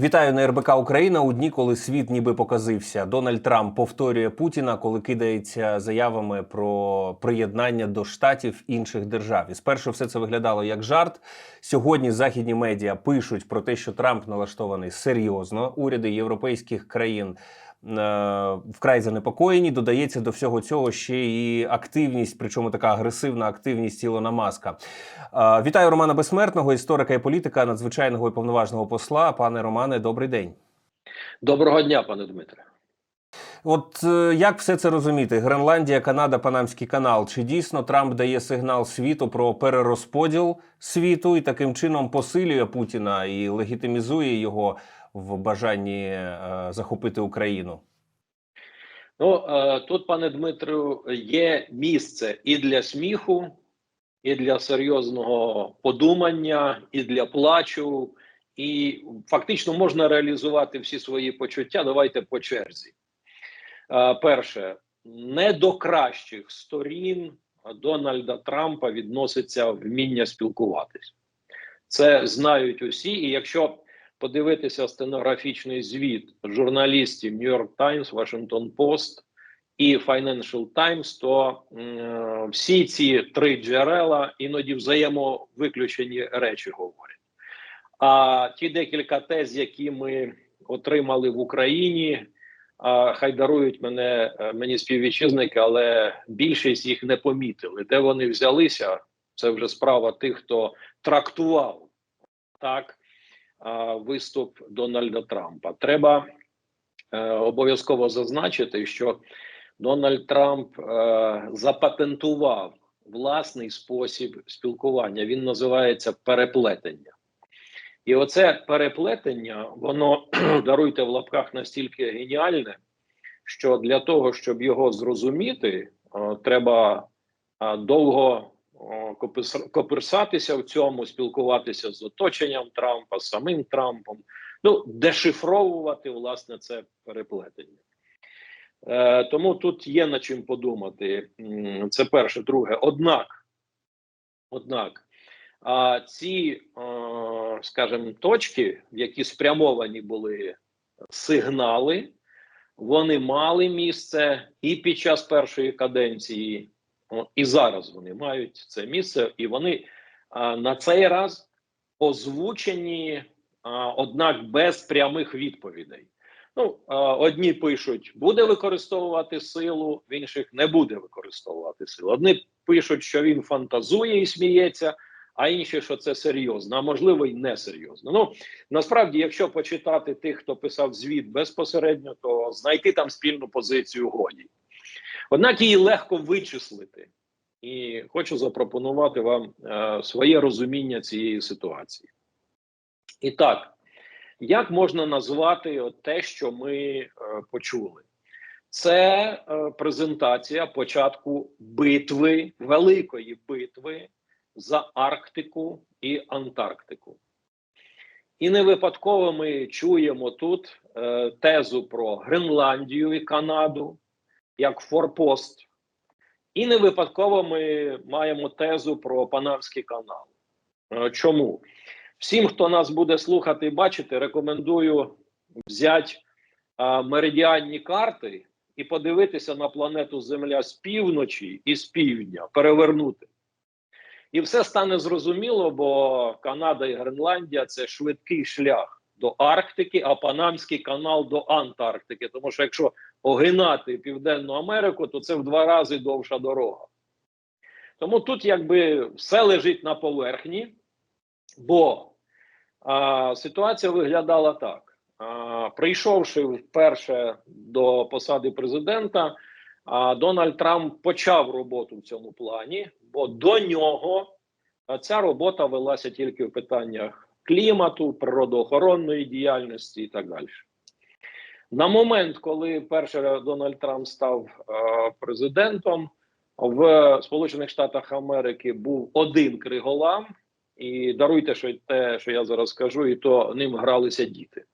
Вітаю на РБК Україна у дні, коли світ ніби показився. Дональд Трамп повторює Путіна, коли кидається заявами про приєднання до штатів інших держав. І спершу все це виглядало як жарт. Сьогодні західні медіа пишуть про те, що Трамп налаштований серйозно. Уряди європейських країн. Е, Вкрай занепокоєні, додається до всього цього ще і активність, причому така агресивна активність Ілона Маска. Е, Вітаю Романа Безсмертного, історика і політика, надзвичайного і повноважного посла. Пане Романе, добрий день. Доброго дня, пане Дмитре. От е, як все це розуміти? Гренландія, Канада, Панамський канал. Чи дійсно Трамп дає сигнал світу про перерозподіл світу і таким чином посилює Путіна і легітимізує його в бажанні е, захопити Україну? Ну е, тут, пане Дмитру, є місце і для сміху, і для серйозного подумання, і для плачу, і фактично можна реалізувати всі свої почуття. Давайте по черзі. Е, перше, не до кращих сторін Дональда Трампа відноситься вміння спілкуватись. Це знають усі, і якщо подивитися стенографічний звіт журналістів New York Times, Washington Post і Financial Times, то е, всі ці три джерела іноді взаємовиключені речі говорять. А ті декілька тез, які ми отримали в Україні, хай дарують мене е, мені співвітчизники, але більшість їх не помітили. Де вони взялися? Це вже справа тих, хто трактував так виступ Дональда Трампа. Треба е, обов'язково зазначити, що Дональд Трамп е, запатентував власний спосіб спілкування. Він називається переплетення. І оце переплетення, воно даруйте в лапках настільки геніальне, що для того, щоб його зрозуміти, треба довго коперсатися в цьому, спілкуватися з оточенням Трампа, самим Трампом, ну, дешифровувати власне це переплетення. Е, тому тут є над чим подумати. Це перше, друге. Однак, однак, а ці, е, скажімо, точки, в які спрямовані були сигнали, вони мали місце і під час першої каденції, і зараз вони мають це місце, і вони на цей раз озвучені, однак без прямих відповідей. Ну, одні пишуть, буде використовувати силу, в інших не буде використовувати силу. Одні пишуть, що він фантазує і сміється, а інші, що це серйозно, а можливо, й не серйозно. Ну насправді, якщо почитати тих, хто писав звіт безпосередньо, то знайти там спільну позицію годі. Однак її легко вичислити. І хочу запропонувати вам е, своє розуміння цієї ситуації. І так, як можна назвати от те, що ми е, почули? Це е, презентація початку битви, великої битви за Арктику і Антарктику. І не випадково ми чуємо тут е, тезу про Гренландію і Канаду як форпост. І не випадково ми маємо тезу про Панамський канал. Е, чому? Всім, хто нас буде слухати і бачити, рекомендую взяти е, меридіанні карти і подивитися на планету Земля з півночі і з півдня, перевернути. І все стане зрозуміло, бо Канада і Гренландія це швидкий шлях до Арктики, а Панамський канал до Антарктики. Тому що якщо огинати Південну Америку, то це в два рази довша дорога. Тому тут якби все лежить на поверхні, бо а, ситуація виглядала так: а, прийшовши вперше до посади президента, а, Дональд Трамп почав роботу в цьому плані, бо до нього ця робота велася тільки в питаннях клімату, природоохоронної діяльності і так далі. На момент, коли перший Дональд Трамп став е, президентом, в Сполучених Штатах Америки був один криголам, і даруйте, що те, що я зараз скажу, і то ним гралися діти.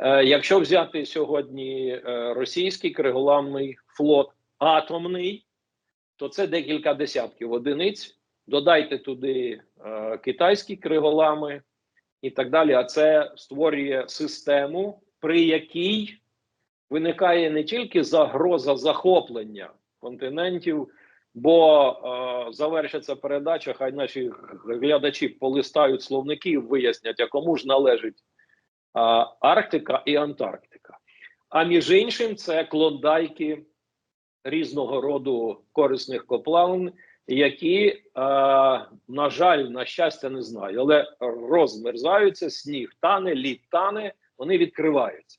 Е, якщо взяти сьогодні е, російський криголамний флот атомний, то це декілька десятків одиниць. Додайте туди е, китайські криголами, і так далі. А це створює систему, при якій виникає не тільки загроза захоплення континентів, бо е, завершиться передача, хай наші глядачі полистають словники і вияснять, а кому ж належить е, Арктика і Антарктика. А між іншим, це клондайки різного роду корисних коплавин, які, е, на жаль, на щастя, не знаю, але розмерзаються, сніг тане, лід тане, вони відкриваються.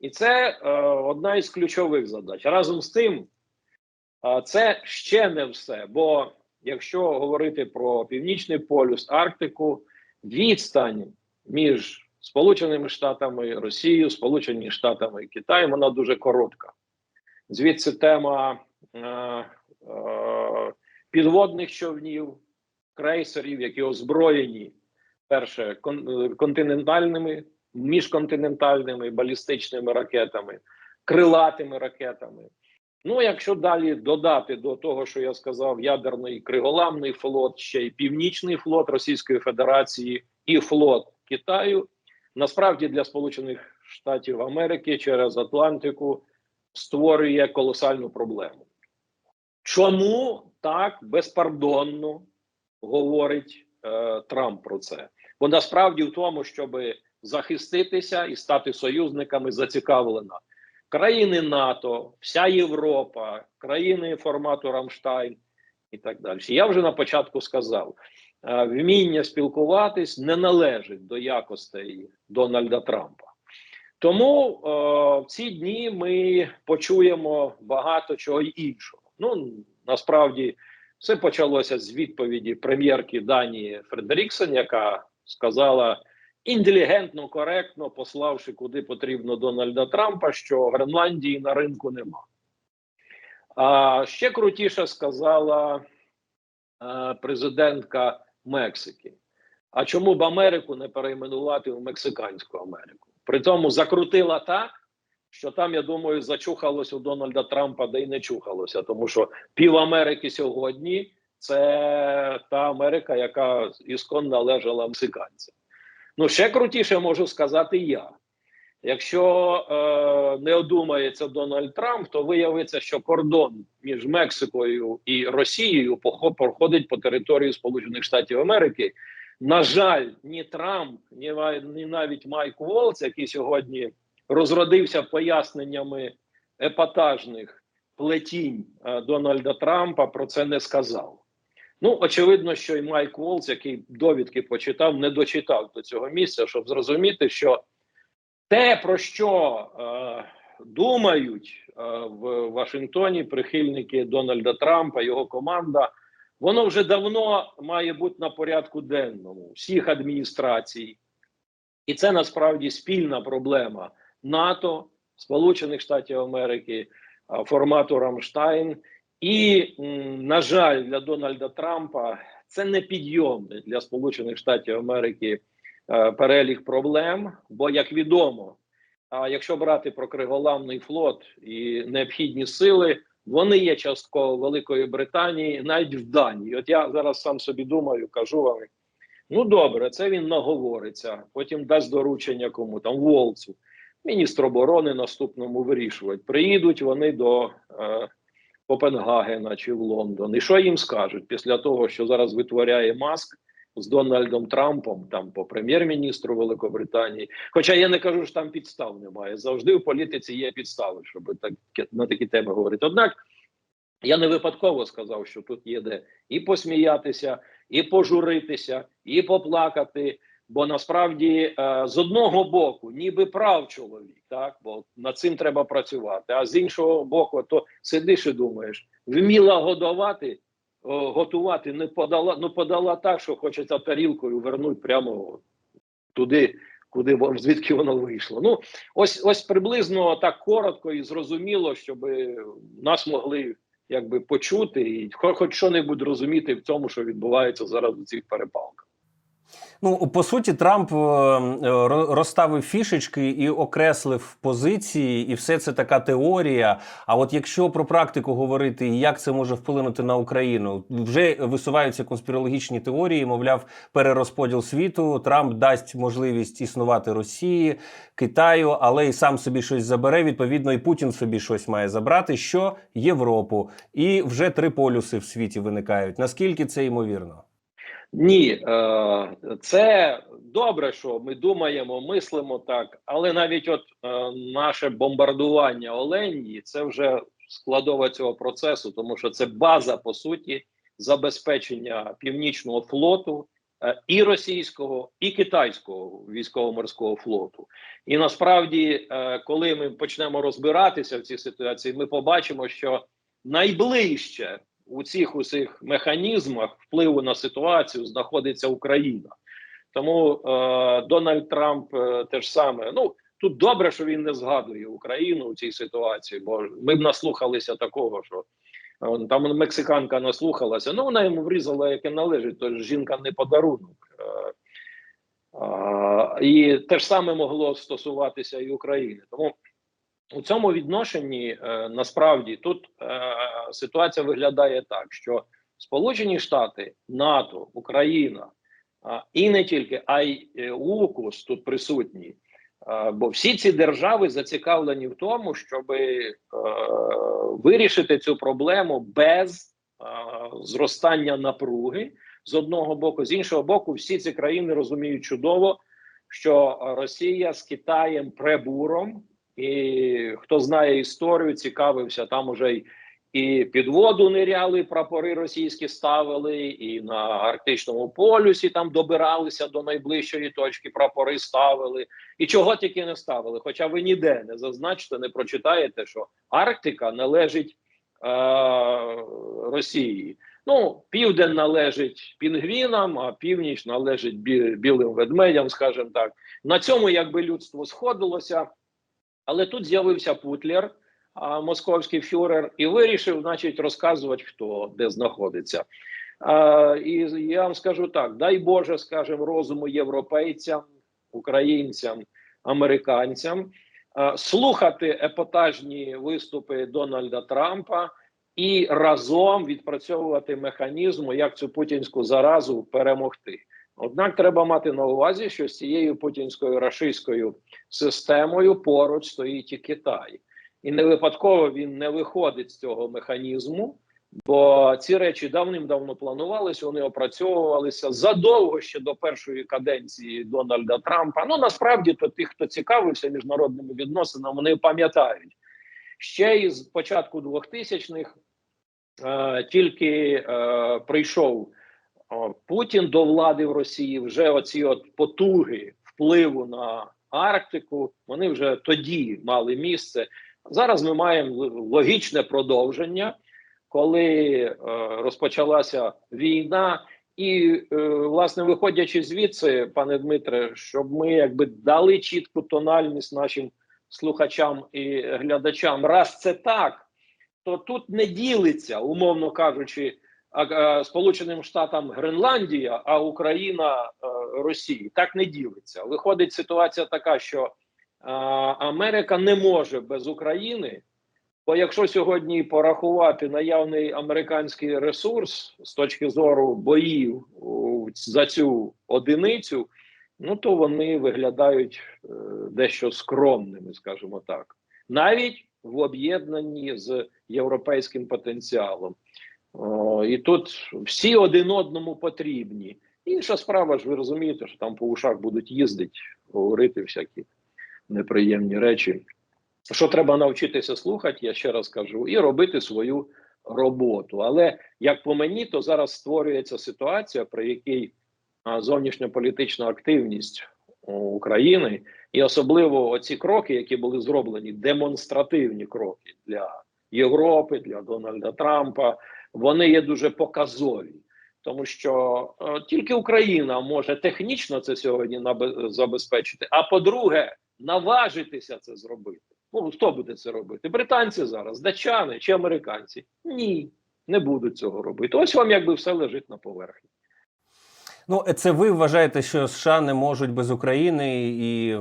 І це е, одна із ключових задач. Разом з тим, е, це ще не все. Бо якщо говорити про Північний полюс, Арктику, відстань між Сполученими Штатами, Росією, Сполученими Штатами Китаєм, вона дуже коротка. Звідси тема е, е, підводних човнів, крейсерів, які озброєні перше кон, е, континентальними, міжконтинентальними балістичними ракетами, крилатими ракетами. Ну, якщо далі додати до того, що я сказав, ядерний криголамний флот, ще й північний флот Російської Федерації і флот Китаю, насправді для Сполучених Штатів Америки через Атлантику створює колосальну проблему. Чому так безпардонно говорить е, Трамп про це? Бо насправді в тому, щоб захиститися і стати союзниками, зацікавлена країни НАТО, вся Європа, країни формату Рамштайн і так далі. Я вже на початку сказав: е, вміння спілкуватись не належить до якостей Дональда Трампа. Тому е, в ці дні ми почуємо багато чого іншого. Ну насправді все почалося з відповіді прем'єрки Данії Фредеріксен, яка сказала інтелігентно, коректно, пославши куди потрібно Дональда Трампа, що Гренландії на ринку нема. А ще крутіше сказала е, президентка Мексики. А чому б Америку не перейменувати в Мексиканську Америку? При тому закрутила так, що там, я думаю, зачухалось у Дональда Трампа, де й не чухалося, тому що пів Америки сьогодні це та Америка, яка іскон належала мексиканцям. Ну, ще крутіше можу сказати я. Якщо е, не одумається Дональд Трамп, то виявиться, що кордон між Мексикою і Росією проходить по території Сполучених Штатів Америки. На жаль, ні Трамп, ні, навіть Майк Волц, який сьогодні розродився поясненнями епатажних плетінь е, Дональда Трампа, про це не сказав. Ну, очевидно, що і Майк Волц, який довідки почитав, не дочитав до цього місця, щоб зрозуміти, що те, про що е, думають е, в Вашингтоні прихильники Дональда Трампа, його команда, воно вже давно має бути на порядку денному всіх адміністрацій, і це насправді спільна проблема НАТО, Сполучених Штатів Америки, формату Рамштайн. І, на жаль, для Дональда Трампа це не підйомний для Сполучених Штатів Америки перелік проблем. Бо, як відомо, якщо брати про Криголамний флот і необхідні сили, вони є частково Великої Британії, навіть в Данії. От я зараз сам собі думаю, кажу вам: ну добре, це він наговориться, потім дасть доручення кому там Волцу, міністр оборони наступному вирішувати. Приїдуть вони до. Е, Копенгагена чи в Лондон. І що їм скажуть після того, що зараз витворяє Маск з Дональдом Трампом, там по прем'єр-міністру Великобританії? Хоча я не кажу, що там підстав немає. Завжди в політиці є підстави, щоб так на такі теми говорити. Однак я не випадково сказав, що тут є де і посміятися, і пожуритися, і поплакати. Бо насправді е, з одного боку, ніби прав чоловік, так бо над цим треба працювати. А з іншого боку, то сидиш і думаєш, вміла годувати, готувати не подала. Ну подала так, що хочеться тарілкою вернути прямо туди, куди звідки воно вийшло. Ну ось ось приблизно так коротко і зрозуміло, щоб нас могли якби почути і хоч що небудь розуміти в цьому, що відбувається зараз у цих перепалках. Ну, по суті, Трамп е, е, ро- розставив фішечки і окреслив позиції, і все це така теорія. А от якщо про практику говорити, як це може вплинути на Україну, вже висуваються конспірологічні теорії. Мовляв, перерозподіл світу. Трамп дасть можливість існувати Росії, Китаю, але і сам собі щось забере. Відповідно, і Путін собі щось має забрати. Що Європу, і вже три полюси в світі виникають. Наскільки це ймовірно? Ні, е, це добре, що ми думаємо, мислимо так, але навіть от е, наше бомбардування Оленії це вже складова цього процесу, тому що це база по суті забезпечення північного флоту е, і російського, і китайського військово-морського флоту. І насправді, коли ми почнемо розбиратися в цій ситуації, ми побачимо, що найближче у цих усіх механізмах впливу на ситуацію знаходиться Україна. Тому е, Дональд Трамп е, теж саме. Ну тут добре, що він не згадує Україну у цій ситуації, бо ми б наслухалися такого, що е, там мексиканка наслухалася. Ну вона йому врізала, яке належить, то ж жінка не подарунок. Е, е, і те ж саме могло стосуватися і України. Тому у цьому відношенні е, насправді тут е, ситуація виглядає так, що Сполучені Штати, НАТО, Україна і не тільки, а й е, УКУС тут присутні. Бо всі ці держави зацікавлені в тому, щоб вирішити цю проблему без зростання напруги з одного боку, з іншого боку, всі ці країни розуміють чудово, що Росія з Китаєм пребуром, і хто знає історію, цікавився там уже й і під воду ниряли, прапори російські ставили, і на Арктичному полюсі там добиралися до найближчої точки, прапори ставили, і чого тільки не ставили. Хоча ви ніде не зазначите, не прочитаєте, що Арктика належить е- Росії. Ну, південь належить пінгвінам, а північ належить бі- білим ведмедям, скажімо так. На цьому якби людство сходилося. Але тут з'явився Путлер, московський фюрер, і вирішив, значить, розказувати, хто де знаходиться. І я вам скажу так: дай Боже, скажімо, розуму європейцям, українцям, американцям, слухати епатажні виступи Дональда Трампа і разом відпрацьовувати механізм, як цю путінську заразу перемогти. Однак треба мати на увазі, що з цією путінською рашистською системою поруч стоїть і Китай, і не випадково він не виходить з цього механізму, бо ці речі давним-давно планувалися, вони опрацьовувалися задовго ще до першої каденції Дональда Трампа. Ну насправді то тих, хто цікавився міжнародними відносинами, вони пам'ятають ще із початку 2000-х е, тільки е, прийшов. О, Путін до влади в Росії вже оці от потуги впливу на Арктику. Вони вже тоді мали місце. Зараз ми маємо логічне продовження, коли е, розпочалася війна, і е, власне виходячи звідси, пане Дмитре, щоб ми якби дали чітку тональність нашим слухачам і глядачам, раз це так, то тут не ділиться, умовно кажучи Сполученим Штатам Гренландія, а Україна е, Росії. Так не ділиться. Виходить ситуація така, що Америка не може без України. Бо якщо сьогодні порахувати наявний американський ресурс з точки зору боїв за цю одиницю, ну то вони виглядають е, дещо скромними, скажімо так, навіть в об'єднанні з європейським потенціалом. І тут всі один одному потрібні. Інша справа ж ви розумієте, що там по ушах будуть їздити, говорити всякі неприємні речі. Що треба навчитися слухати, я ще раз кажу, і робити свою роботу. Але як по мені, то зараз створюється ситуація, при якій зовнішньополітична активність України, і особливо оці кроки, які були зроблені, демонстративні кроки для Європи, для Дональда Трампа, вони є дуже показові. Тому що е, тільки Україна може технічно це сьогодні забезпечити. А по-друге, наважитися це зробити. Ну хто буде це робити? Британці зараз, дачани чи американці? Ні, не будуть цього робити. Ось вам якби все лежить на поверхні. Ну, це ви вважаєте, що США не можуть без України, і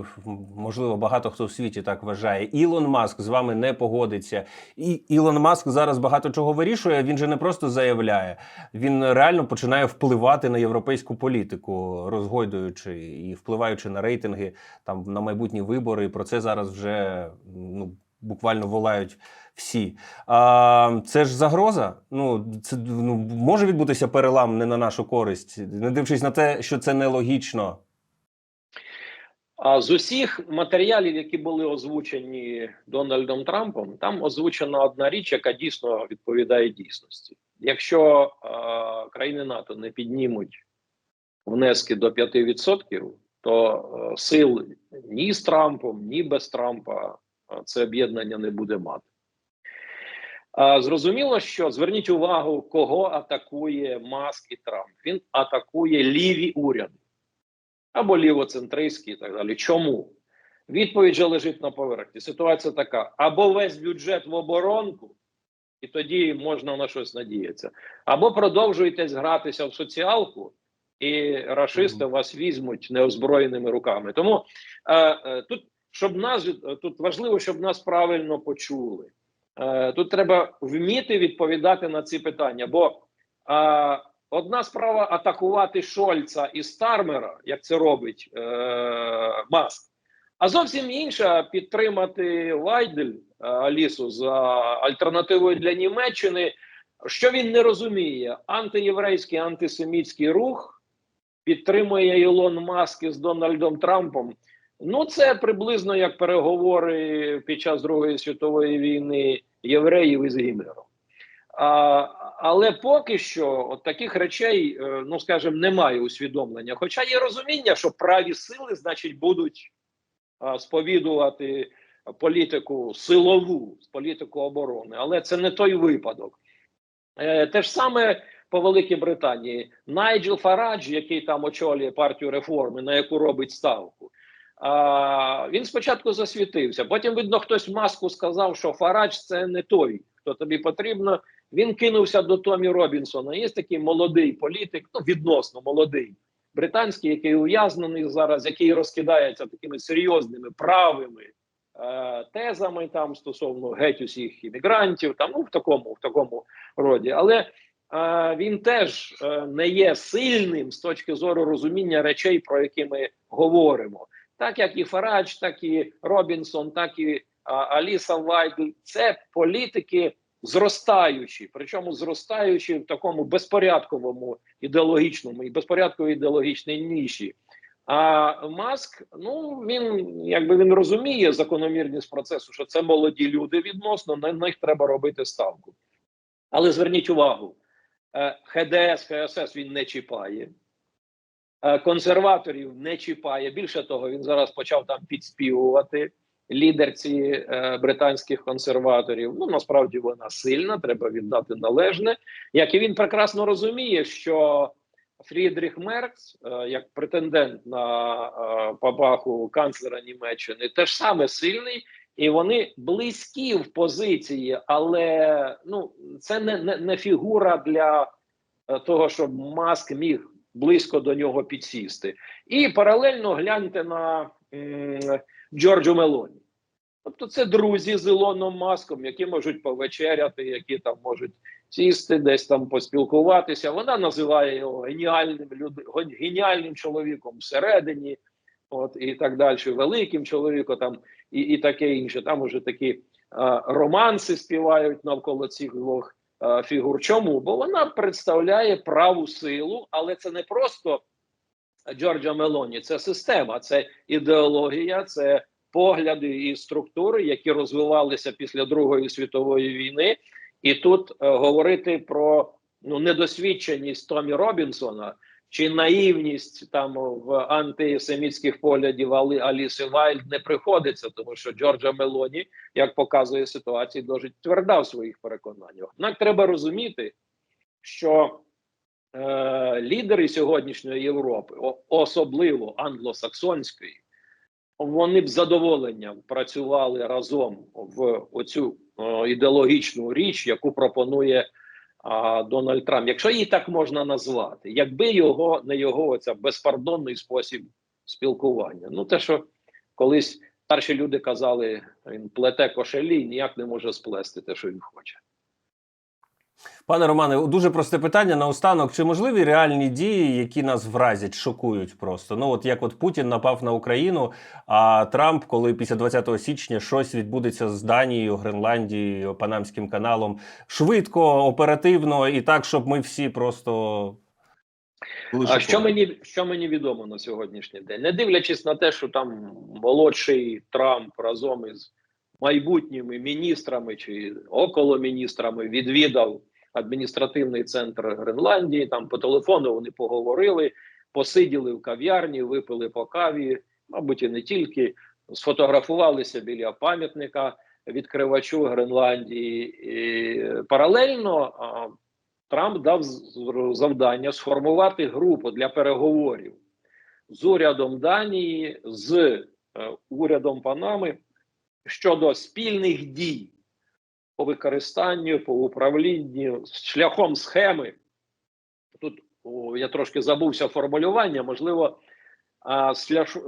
можливо багато хто в світі так вважає. Ілон Маск з вами не погодиться. І Ілон Маск зараз багато чого вирішує. Він же не просто заявляє, він реально починає впливати на європейську політику, розгойдуючи і впливаючи на рейтинги там на майбутні вибори. Про це зараз вже ну буквально волають всі. А, це ж загроза. Ну, це ну, може відбутися перелам не на нашу користь, не дивлячись на те, що це нелогічно. А з усіх матеріалів, які були озвучені Дональдом Трампом, там озвучена одна річ, яка дійсно відповідає дійсності. Якщо е, країни НАТО не піднімуть внески до 5%, то е, сил ні з Трампом, ні без Трампа це об'єднання не буде мати. Зрозуміло, що зверніть увагу, кого атакує Маск і Трамп. Він атакує ліві уряди або лівоцентристські і так далі. Чому? Відповідь же лежить на поверхні. Ситуація така: або весь бюджет в оборонку, і тоді можна на щось надіятися, або продовжуєте гратися в соціалку, і рашисти Мгм. вас візьмуть неозброєними руками. Тому е, е, тут, щоб нас тут важливо, щоб нас правильно почули. Е, тут треба вміти відповідати на ці питання, бо е, одна справа атакувати Шольца і Стармера, як це робить е, Маск, а зовсім інша підтримати Вайдель е, Алісу за альтернативою для Німеччини. Що він не розуміє, антиєврейський антисемітський рух підтримує Ілон Маск із Дональдом Трампом. Ну, це приблизно як переговори під час Другої світової війни євреїв із Гімлером. А, але поки що от таких речей, е, ну скажімо, немає усвідомлення. Хоча є розуміння, що праві сили, значить, будуть а, сповідувати політику силову, політику оборони, але це не той випадок. Е, те ж саме по Великій Британії. Найджел Фарадж, який там очолює партію реформи, на яку робить ставку. А, він спочатку засвітився. Потім, видно, хтось в маску сказав, що Фарадж це не той, хто тобі потрібно. Він кинувся до Томі Робінсона. Є такий молодий політик, ну відносно молодий, британський, який ув'язнений зараз, який розкидається такими серйозними правими е, тезами там стосовно геть усіх іммігрантів, там ну в такому, в такому роді. Але е, він теж е, не є сильним з точки зору розуміння речей, про які ми говоримо. Так як і Фарадж, так і Робінсон, так і Аліса Вайдл, це політики зростаючі, причому зростаючі в такому безпорядковому ідеологічному і безпорядковій ідеологічній ніші. А Маск, ну він якби він розуміє закономірність процесу, що це молоді люди відносно, на них треба робити ставку. Але зверніть увагу, е, ХДС, ХСС він не чіпає. Е, Консерваторів не чіпає. Більше того, він зараз почав там підспівувати лідерці е, британських консерваторів. Ну насправді вона сильна, треба віддати належне. Як і він прекрасно розуміє, що Фрідріх Мерц, е, як претендент на папаху канцлера Німеччини, теж саме сильний, і вони близькі в позиції, але ну це не, не, не фігура для того, щоб Маск міг близько до нього підсісти. І паралельно гляньте на м, Джорджу Мелоні. Тобто це друзі з Ілоном Маском, які можуть повечеряти, які там можуть сісти, десь там поспілкуватися. Вона називає його геніальним люд... геніальним чоловіком всередині, от і так далі, великим чоловіком там і, і таке інше. Там уже такі а, романси співають навколо цих двох фігур. Чому? Бо вона представляє праву силу, але це не просто Джорджа Мелоні, це система, це ідеологія, це погляди і структури, які розвивалися після Другої світової війни. І тут е, говорити про ну недосвідченість Томі Робінсона чи наївність там в антисемітських поглядів Алі, Аліси Вайлд не приходиться, тому що Джорджа Мелоні, як показує ситуація, досить тверда в своїх переконаннях. Однак треба розуміти, що е, лідери сьогоднішньої Європи, особливо англосаксонської, вони б задоволенням працювали разом в оцю е, ідеологічну річ, яку пропонує а, Дональд Трамп, якщо її так можна назвати, якби його не його оця безпардонний спосіб спілкування. Ну, те, що колись старші люди казали, він плете кошелі, ніяк не може сплести те, що він хоче. Пане Романе, дуже просте питання наостанок. Чи можливі реальні дії, які нас вразять, шокують просто? Ну, от як от Путін напав на Україну, а Трамп, коли після 20 січня щось відбудеться з Данією, Гренландією, Панамським каналом, швидко, оперативно і так, щоб ми всі просто. А що мені, що мені відомо на сьогоднішній день? Не дивлячись на те, що там молодший Трамп разом із майбутніми міністрами чи околоміністрами відвідав адміністративний центр Гренландії. Там по телефону вони поговорили, посиділи в кав'ярні, випили по каві, мабуть, і не тільки сфотографувалися біля пам'ятника відкривачу Гренландії. І паралельно Трамп дав завдання сформувати групу для переговорів з урядом Данії, з е, урядом Панами щодо спільних дій по використанню, по управлінню шляхом схеми. Тут о, я трошки забувся формулювання, можливо,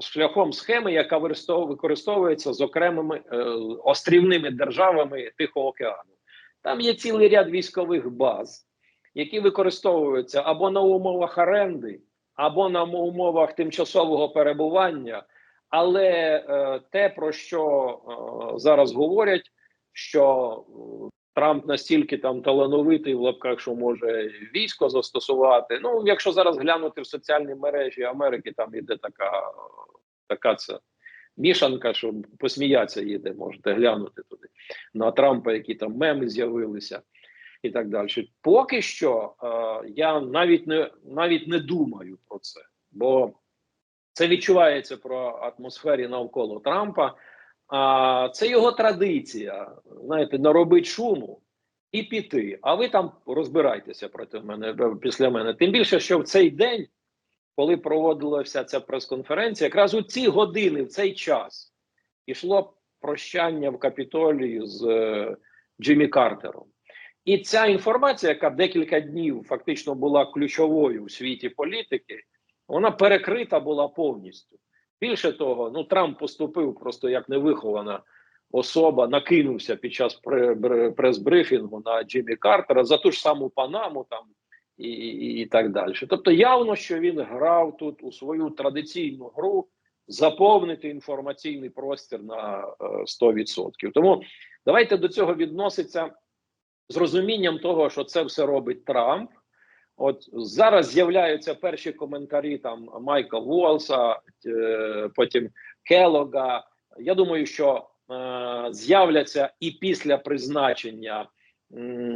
шляхом схеми, яка використовується з окремими е, острівними державами Тихого океану. Там є цілий ряд військових баз, які використовуються або на умовах оренди, або на умовах тимчасового перебування. Але е, те, про що е, зараз говорять, що Трамп настільки там талановитий в лапках, що може військо застосувати. Ну, якщо зараз глянути в соціальні мережі Америки, там іде така, така це мішанка, що посміятися їде, можете глянути туди на Трампа, які там меми з'явилися і так далі. Поки що е, я навіть не навіть не думаю про це, бо це відчувається про атмосфері навколо Трампа. А це його традиція, знаєте, наробити шуму і піти. А ви там розбирайтеся проти мене після мене. Тим більше, що в цей день, коли проводилася ця прес-конференція, якраз у ці години, в цей час, ішло прощання в Капітолії з е, Джиммі Картером. І ця інформація, яка декілька днів фактично була ключовою у світі політики, вона перекрита була повністю. Більше того, ну Трамп поступив просто як невихована особа, накинувся під час пре- прес-брифінгу на Джиммі Картера за ту ж саму Панаму там і, і, і так далі. Тобто, явно, що він грав тут у свою традиційну гру заповнити інформаційний простір на е, 100%. Тому давайте до цього відноситься з розумінням того, що це все робить Трамп. От зараз з'являються перші коментарі там Майка Волса, е, потім Келога. Я думаю, що е, з'являться і після призначення е,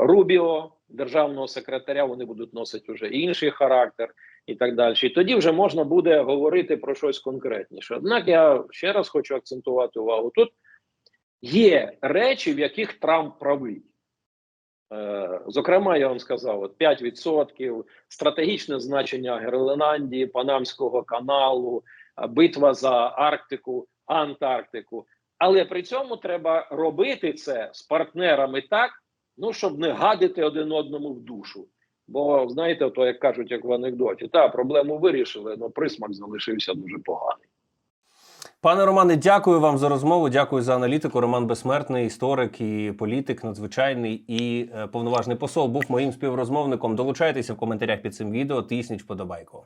Рубіо, державного секретаря, вони будуть носити вже інший характер і так далі. І тоді вже можна буде говорити про щось конкретніше. Однак я ще раз хочу акцентувати увагу: тут є речі, в яких Трамп правий. Е, Зокрема, я вам сказав, от 5% стратегічне значення Гренландії, Панамського каналу, е, битва за Арктику, Антарктику. Але при цьому треба робити це з партнерами так, ну щоб не гадити один одному в душу. Бо знаєте, то як кажуть, як в анекдоті, та проблему вирішили, але присмак залишився дуже поганий. Пане Романе, дякую вам за розмову. Дякую за аналітику. Роман Безсмертний, історик і політик, надзвичайний і е, повноважний посол був моїм співрозмовником. Долучайтеся в коментарях під цим відео. Тисніть вподобайку.